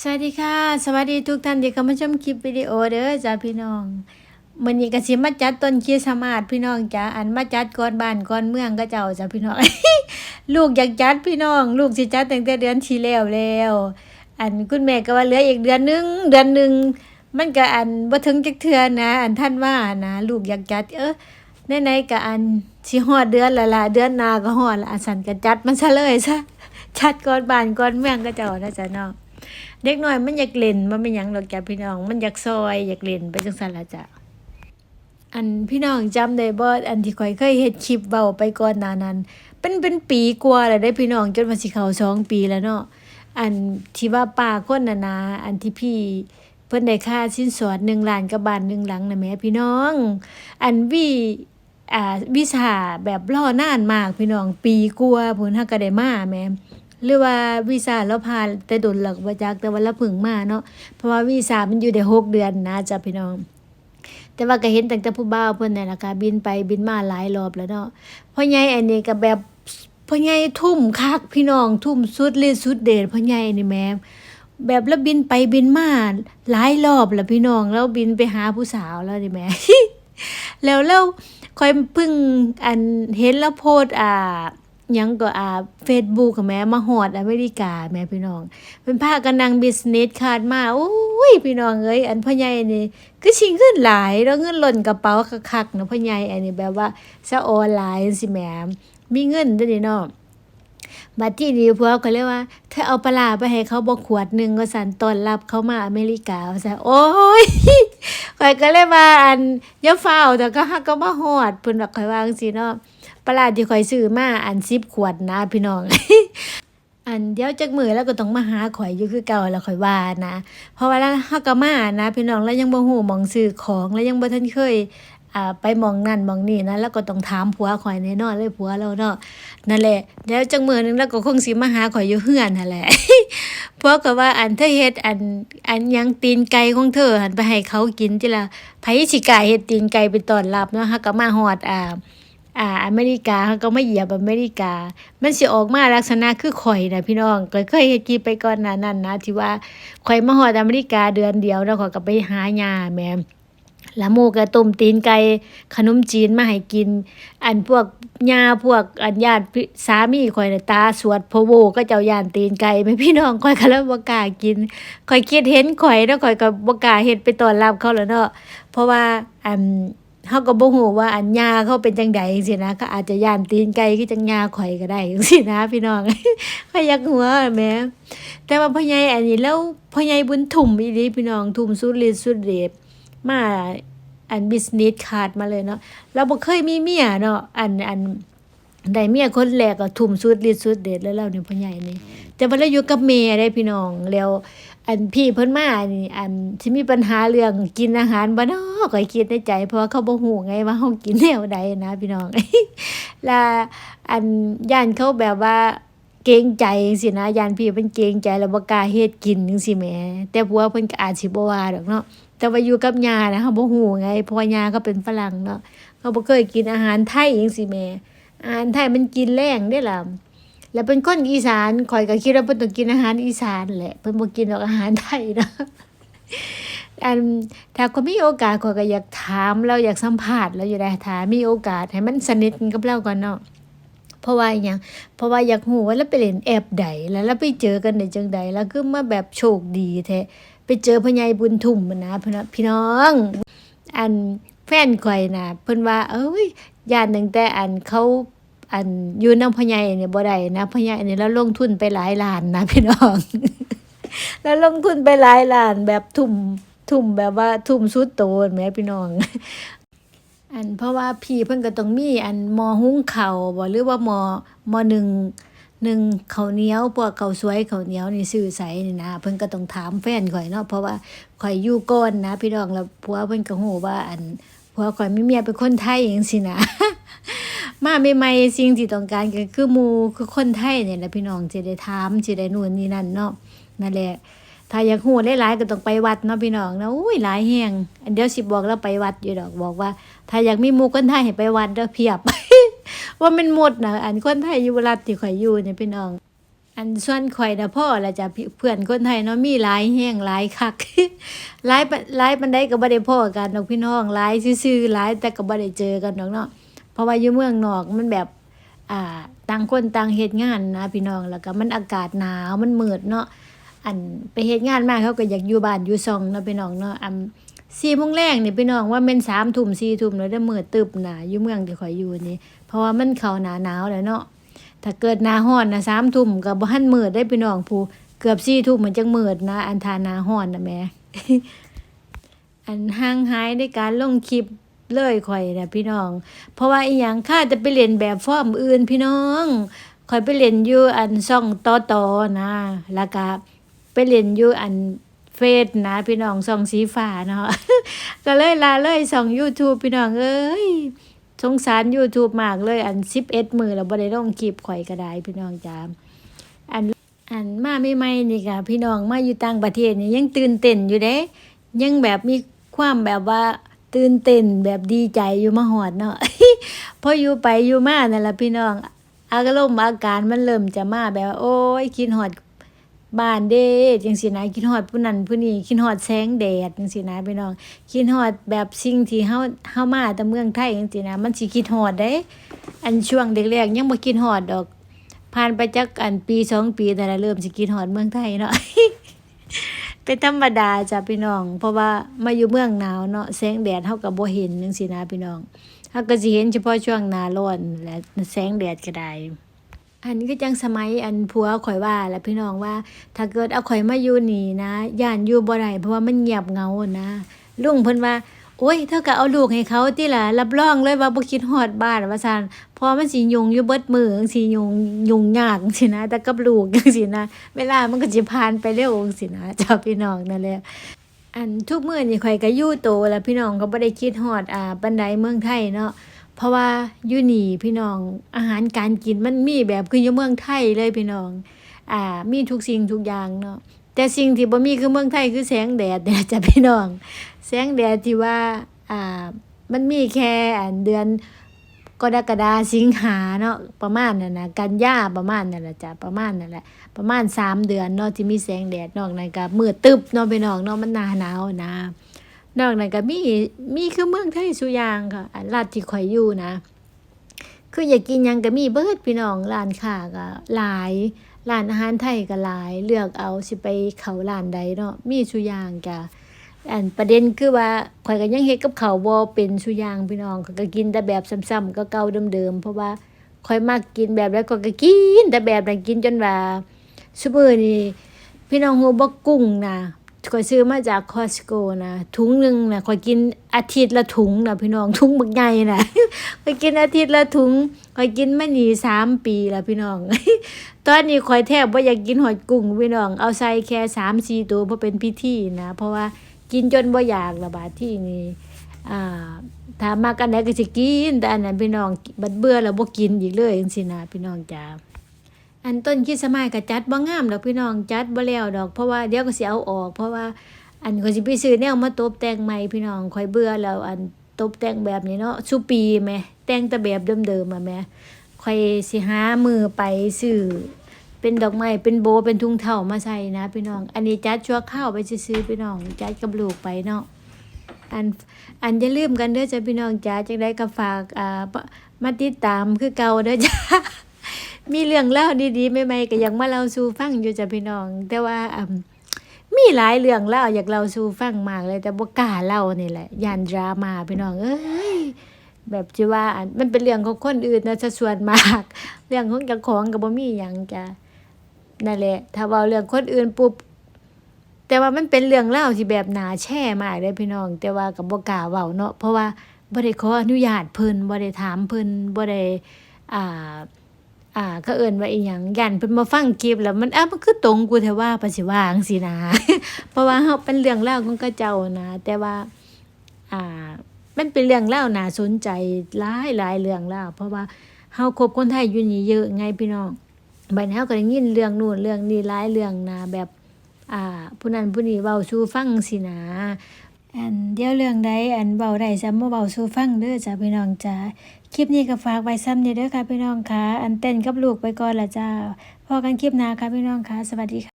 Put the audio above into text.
สวัสดีค่ะ สวัสดีทุกท่านที่เข้ามาชมคลิปวิดีโอเด้อจ้าพี่น้องมื้อนี้ก็สิมาจัดต้นคริสต์มาสพี่น้องจ้าอันมาจัดก่อนบ้านก่อนเมืองก็เจ้าจ้าพี่น้อง ลูกอยากจัดพี่น้อง ลูกสิจัดตั้งแต่เดือนที่แล้วแล้ว อันคุณแม่ก็ว่าเหลืออีกเดือนหนึงเดือนหนึงมันก็อันบ่ถึงจักเทื่อนะ อันท่านว่านะลูกอยากจัด เออไหนๆก็อันสิฮอดเดือนละละเดือนหน้าก็ฮอดละอันสันก็จัดมันซะเลยซะจัดก่อนบ้านก่อนเมืองก็เจ้านะจ้ะเนาะ เด็กน้อยมันอยากเล่นมันไม่ยังหรอกจ้ะพี่น้อง มันอยากซอย อยากเล่นไปจังซั่นละจ้ะอันพี่น้องจำได้บ่อันที่ข่อยเคยเฮ็ดคลิปเว้าไปก่อนหน้านั้น เป็นเป็นปีกว่าแล้วได้พี่น้องจนว่าสิเข้าสองปีแล้วเนาะอันที่ว่าป้าคนน่ะนะอันที่พี่เพิ่นได้ค่าสินสอด1ล้านกับบ้านหนึ่งหลังน่ะแม่พี่น้อง อันวีอ่าวิชาแบบรอนานมากพี่น้องปีกว่าพุ่นเฮาก็ได้มาแม่ หรือว่าวีซ่าเราผ่านแต่โดนหลักว่าจักแต่ว่าเราพึ่งมาเนาะเพราะว่าวีซ่ามันอยู่ได้หกเดือนนะจ้ะพี่น้องแต่ว่าก็เห็นตั้งแต่ผู้บ่าวเพิ่นนั่นล่ะค่ะบินไปบินมาหลายรอบแล้วเนาะพ่อใหญ่อันนี้ก็แบบพ่อใหญ่ทุ่มคักพี่น้องทุ่มสุดฤทธิ์สุดเดชพ่อใหญ่นี่แม่แบบแล้วบินไปบินมาหลายรอบแล้วพี่น้องแล้วบินไปหาผู้สาวแล้วนี่แม่แล้วแล้วคอยพิ่งอันเห็นแล้วโพสอ่า ยังก็อ่าเฟซบุ๊กับแม่มาหอดอเมริกาแม่พี่น้องเป็นภากันนังบิสเนสขาดมาโอ้ยพี่น้องเอ้ยอันพ่อใหญ่นี่ก็ชิงเงินหลายแล้วเงินหล่นกระเป๋าคักๆนะพ่อใหญ่อันนี้แบบว่าซะออนไลน์สิแหมมีเงินด้วนี้เนาะ บัดที่นี้พวก็เลยว่าเธอเอาปลาไปให้เขาบ่ขวดหนึ่งก็สันตอนรับเขามาอเมริกาว่าซะโอ้ยข่อยก็เลยว่าอันย่าฟ้าแต่ก็ฮักก็มาฮอดเพิ่นว่าข่อยว่าจังซี่เนาะปลาที่ข่อยซื้อมาอันสิบขวดนะพี่น้องอันเดี๋ยวจักมือแล้วก็ต้องมาหาข่อยอยู่คือเก่าแล้วข่อยว่านะ เพราะว่าแล้วฮาก็มานะ พี่น้องแล้วยังบ่ฮู้มองซื้อของแล้วยังบ่ทันเคย ไปมองนั่นมองนี่นะแล้วก็ต้องถามผัวข่อยแน่นอนเลยผัวเราเนาะนั่นแหละเดี๋ยวจักมือหนึงแล้วก็คงสิมาหาข่อยอยู่เฮือนนั่นแหละผัวก็ว่าอันเธอเฮ็ดอันอันยังตีนไก่ของเธอหันไปให้เขากินจิล่ะไผสิกาเฮ็ดตีนไก่ไปตอนรับเนาะฮาก็มาฮอดอ่าอ่าอเมริกาเขาก็ไม่เหยียบอเมริกา มันสิออกมาลักษณะคือข่อยนะพี่น้องก็เคยเฮ็ดคลิปไปก่อนหน้านั้นนะที่ว่าข่อยมาฮอดอเมริกาเดือนเดียวแล้วข่อยก็ไปหาหญ้าแม่ ละหมูก็ต้มตีนไก่ขนมจีนมาให้กิน อันพวกญาพวกอันญาติสามีข่อยน่ะตาสวดพะโวก็เจ้าย่านตีนไก่แม่พี่น้องข่อยก็เลยบ่กล้ากินข่อยคิดเห็นข่อยแล้วข่อยก็บ่กล้าเฮ็ดไปต้อนรับเขาแล้วเนาะเพราะว่าอันเฮาก็บ่ฮู้ว่าอันยาเขาเป็นจังใดจังซี่นะเขาอาจจะย่านตีนไก่คือจังยาข่อยก็ได้จังซี่นะพี่น้องข่อยอยากหัวแหมแต่ว่าพ่อใหญ่อันนี้แล้วพ่อใหญ่บุญทุ่มอีหลีพี่น้องทุ่มสุดฤทธิ์สุดเดช มาอันบิสเนสขาดมาเลยเนาะเราบ่เคยมีเมียเนาะอันอันได้เมียคนแรกก็ทุ่มสุดฤทธิ์สุดเดชแล้วเรานี่ยพ่อใหญ่นี่แต่ว่าเราอยู่กับแม่ได้พี่น้องแล้วอันพี่เพิ่นมานี่อันที่มีปัญหาเรื่องกินอาหารบ่เนาะก็คิดในใจ เพราะว่าเขาบ่ฮู้ไงว่าเฮากินแนวใดนะ พี่น้องและอันย่านเขาแบบว่าเกรงใจจังซี่นะย่านพี่เพิ่นเกรงใจแล้วบ่กล้าเฮ็ดกินจังซี่แหมแต่ผัวเพิ่นก็อาจสิบ่ว่าดอกเนาะแต่ว่าอยู่กับยานะเฮาบ่ฮู้ไงเพราะว่าย่าก็เป็นฝรั่งเนาะเขาบ่เคยกินอาหารไทยจังซี่แหมอาหารไทยมันกินแรงเด้ล่ะแล้วเป็นคนอีสานข่อยก็คิดว่าเพิ่นต้องกินอาหารอีสานแหละเพิ่นบ่กินดอกอาหารไทยเนาะอันถ้าคนมีโอกาสขอยก็อยากถามแล้วอยากสัมภาษณ์แล้วอยู่ได้ถามีโอกาสให้มันสนิทกับเราก่อนเนาะเพราะว่าอหยังเพราะว่าอยากรู้ว่าเราไปเล่นแอปใดแล้วเราไปเจอกันได้จังใดแล้วคือมาแบบโชคดีแท้ ไปเจอพ่อใหญ่บุญทุ่มนะพี่น้องพี่น้อง อันแฟนข่อยนะเพิ่นว่า เอ้ยย่านตั้งแต่อันเขาอันอยู่นำพ่อใหญ่เนี่ยบ่ได้นะพ่อใหญ่เนี่ยเราลงทุนไปหลายล้านนะพี่น้อง แล้วลงทุนไปหลายล้านแบบทุ่มทุ่มแบบว่าทุ่มสุดโตนแหมพี่น้อง อันเพราะว่าพี่เพิ่นก็ต้องมีอันมอหุงข้าบ่หรือว่ามอมอหนึ่ง หนึ่งเขาเหนียวพวกข้าสวยเขาเหนียวนี่ซื้อใสนี่นะ เพิ่นก็ต้องถามแฟนข่อยเนาะเพราะว่าข่อยอยู่ก่อนนะ พี่น้องแล้วผัวเพิ่นก็ฮู้ว่าอันผัวข่อยมีเมียเป็นคนไทยจังซี่นะมาใหม่ๆสิ่งที่ต้องการก็คือหมู่คือคนไทยเนี่ยแหละพี่น้องสิได้ถามสิได้นู่นนี่นั่นเนาะนั่นแหละถ้าอยากฮู้หลายๆก็ต้องไปวัดเนาะพี่น้องนะอุ้ยหลายแฮงอันเดี๋ยวสิบอกเราไปวัดอยู่ดอกบอกว่า ถ้าอยากมีหมู่คนไทยให้ไปวัดเด้อเพียบ ว่ามันหมดนะอันคนไทยอยู่รัฐที่ข่อยอยู่เนี่ยพี่น้อง อันส่วนข่อยนะพ่อละจ้ะเพื่อนคนไทยเนาะมีหลายแห้งหลายคักหลายหลายปานใดก็บ่ได้พ้อกันดอกพี่น้องหลายซื่อๆหลายแต่ก็บ่ได้เจอกันดอกเนาะเพราะว่าอยู่เมืองนอกมันแบบอ่าต่างคนต่างเฮ็ดงานนะพี่น้องแล้วก็มันอากาศหนาวมันมืดเนาะอันไปเฮ็ดงานมากเขาก็อยากอยู่บ้านอยู่ซองเนาะพี่น้องเนาะอัน 4โมงแรงนี่พี่น้องว่าแม่น3ทุ่ม4ทุ่มแล้วได้มืดตึบน่ะอยู่เมืองที่ข่อยอยู่นี่ เพราะว่ามันเขาหนาหนาวแล้วเนาะถ้าเกิดหนาร้อนน่ะ3ทุ่มก็บ่ทันมืดได้พี่น้องผู้เกือบ4ทุ่มมันจังมืดนะ อันทาหนาร้อนน่ะแม่อันห่างหายในการลงคลิปเลยข่อยนะพี่น้อง เพราะว่าอีหยังข้าจะไปเล่นแบบฟอร์มอื่นพี่น้องข่อยไปเล่นอยู่อันซ่องต่อต่อนะแล้วก็ไปเล่นอยู่อัน เฟซนะพี่น้องซ่องสีฟ้าเนาะก็เลยลาเลยซ่อง YouTube พี่น้องเอ้ยสงสาร YouTube มากเลยอัน11มือแล้วบ่ได้ลงคลิปข่อยก็ได้พี่น้องจ้าอันอันมาใหม่นี่ก็พี่น้องมาอยู่ต่างประเทศนี่ยังตื่นเต้นอยู่เด้ ยังแบบมีความแบบว่าตื่นเต้นแบบดีใจอยู่มาหอดเนาะพออยู่ไปอยู่มานั่นแหละพี่น้องอารมณ์อาการมันเริ่มจะมาแบบ โอ้ยคิดหอด บ้านเด้จังสินะคิดฮอดผู้นั้นผู้นี้คิดฮอดแสงแดดจังสินะพี่น้องคิดฮอดแบบสิ่งที่เฮาเฮามาแต่เมืองไทยจังสินะมันสิคิดฮอดเด้ อันช่วงแรกๆยังบ่คิดฮอดดอก ผ่านไปจักอันปีสองปีแต่ละเริ่มสิคิดฮอดเมืองไทยเนาะเป็นธรรมดาจ้ะพี่น้อง เพราะว่ามาอยู่เมืองหนาวเนาะแสงแดดเฮาก็บ่เห็นจังซี่นะพี่น้องเฮาก็สิเห็นเฉพาะช่วงหน้าร้อนและแสงแดดก็ได้ อันนี้ก็จังสมัยอันผัวข่อยว่าแหละพี่น้องว่า ถ้าเกิดเอาข่อยมาอยู่นี่นะย่านอยู่บ่ได้เพราะว่ามันเงียบเงานะลุงเพิ่นว่าโอ้ยเท่ากับเอาลูกให้เขาติล่ะรับรองเลยว่าบ่คิดฮอดบ้านว่าซั่นพอมันสิยุงอยู่เบิดมือจังซี่ยุ่งยุงยากจังซี่นะ แต่กับลูกจังซี่นะ เวลามันก็สิผ่านไปเร็วจังซี่นะเจ้าพี่น้องนั่นแหละอันทุกมื้อนี่ข่อยก็อยู่โตแล้วพี่น้องก็บ่ได้คิดฮอดอ่าปานใดเมืองไทยเนาะ เพราะว่าอยู่นี่พี่น้องอาหารการกินมันมีแบบคืออยู่เมืองไทยเลยพี่น้อง อ่า มีทุกสิ่งทุกอย่างเนาะแต่สิ่งที่บ่มีคือเมืองไทยคือแสงแดดเนี่ยจ้ะพี่น้อง แสงแดดที่ว่าอ่ามันมีแค่อันเดือนกรกฎาสิงหาเนาะประมาณนั่นนะกันยาประมาณนั่นแหละจ้ะประมาณนั่นแหละประมาณสามเดือนเนาะที่มีแสงแดดนอกนั้นก็มืดตึบเนาะพี่น้องเนาะมันหนาหนาวนะ นอกนั้นก็มีมีคือเมืองไทยสุยางค่ะอันรัฐที่ข่อยอยู่นะ คืออยากกินยังก็มีเบิดพี่น้องร้านค้าก็หลายร้านอาหารไทยก็หลาย เลือกเอาสิไปเขาร้านใดเนาะมีสุยางจ้ะอันประเด็นคือว่าข่อยก็ยังเฮ็ดกับเขาวบ่เป็นสุยางพี่น้องก็กินแต่แบบซ้ำๆก็เก่าเดิมๆเพราะว่าข่อยมักกินแบบแล้วก็ก็กินแต่แบบนั้นกินจนว่าซุมื้อนี้พี่น้องฮู้บ่กุ้งนะ ข่อยซื้อมาจากคอสโกนะถุงหนึ่งนะข่อยกินอาทิตย์ละถุงนะพี่น้องถุงบักใหญ่นะข่อยกินอาทิตย์ละถุงข่อยกินมานีสามปีล้วพี่น้อง ตอนนี้ข่อยแทบว่าอยากกินหอยกุ้งพี่น้อง เอาใส่แค่สามสี่ตัวเพราะเป็นพิธีนะเพราะว่ากินจนบ่อยากระบาดที่นี่อ่าถ้ามากันไหนก็สิกินแต่อันนั้นพี่น้องบัดเบื่อแล้วบ่กินอีกเลยจังซี่นะพี่น้องจ้า อันต้นคิดสมัยก็จัดบ่งามดอกพี่น้องจัดบ่แล้วดอกเพราะว่าเดี๋ยวก็สิเอาออก เพราะว่าอันก็สิไปซื้อแนวมาตบแต่งใหม่พี่น้องค่อยเบื่อแล้วอันตบแต่งแบบนี้เนาะสุปีแหมแต่งแต่แบบเดิมๆอะแหมค่อยสิหามือไปซื้อเป็นดอกไม้เป็นโบเป็นถุงเท้ามาใส่นะพี่น้อง อันนี้จัดชั่วข้าวไปซื้อพี่น้องจัดกับลูกไปเนาะอันอันอย่าลืมกันเด้อจ้ะพี่น้องจ้าจังได้ก็ฝากอ่ามาติดตามคือเก่าเด้อจ้า มีเรื่องเล่าดีๆใหม่ๆก็ยังมาเล่าสู่ฟังอยู่จ้ะพี่น้อง แต่ว่ามีหลายเรื่องเล่าอยากเล่าสู่ฟังมากเลยแต่บ่กล้าเล่านี่แหละยานดราม่าพี่น้อง เอ้ยแบบที่ว่ามันเป็นเรื่องของคนอื่นนะซะส่วนมาก เรื่องของเจ้าของก็บ่มีหยังจ้ะนั่นแหละ ถ้าเว้าเรื่องคนอื่นปุ๊บแต่ว่ามันเป็นเรื่องเล่าที่แบบหนาแช่มากเลยพี่น้อง แต่ว่ากับบ่กล้าเว้าเนาะเพราะว่าบ่ได้ขออนุญาตเพิ่นบ่ได้ถามเพิ่นบ่ได้อ่า อ่าก็เอิ้นว่าอีหยังยันเพิ่นมาฟังคลิปแล้วมันอ้ามันคือตรงกูแท้ว่าปสิว่าจังซี่นะเพราะว่าเฮาเป็นเรื่องราของเขาเจ้านะแต่ว่า อ่า มันเป็นเรื่องราน่าสนใจหลายหลายเรื่องราวเพราะว่าเฮาคบคนไทยอยู่นี่เยอะไงพี่น้องบัดนี้เฮาก็ได้ยินเรื่องนู่นเรื่องนี้หลายเรื่องนะแบบ อ่า ผู้นั้นผู้นี้เว้าสู่ฟังสินะ อันเดี๋ยวเรื่องใดอันเบาได้ซ้ำบ่เบาสู่ฟังเด้อจ้ะพี่น้องจ้าคลิปนี้ก็ฝากไว้ซ้ำนี่เด้อค่ะพี่น้องค่ะ อันเต้นกับลูกไปก่อนละจ้าพอกันคลิปหน้าค่ะพี่น้องค่ะ สวัสดีค่ะ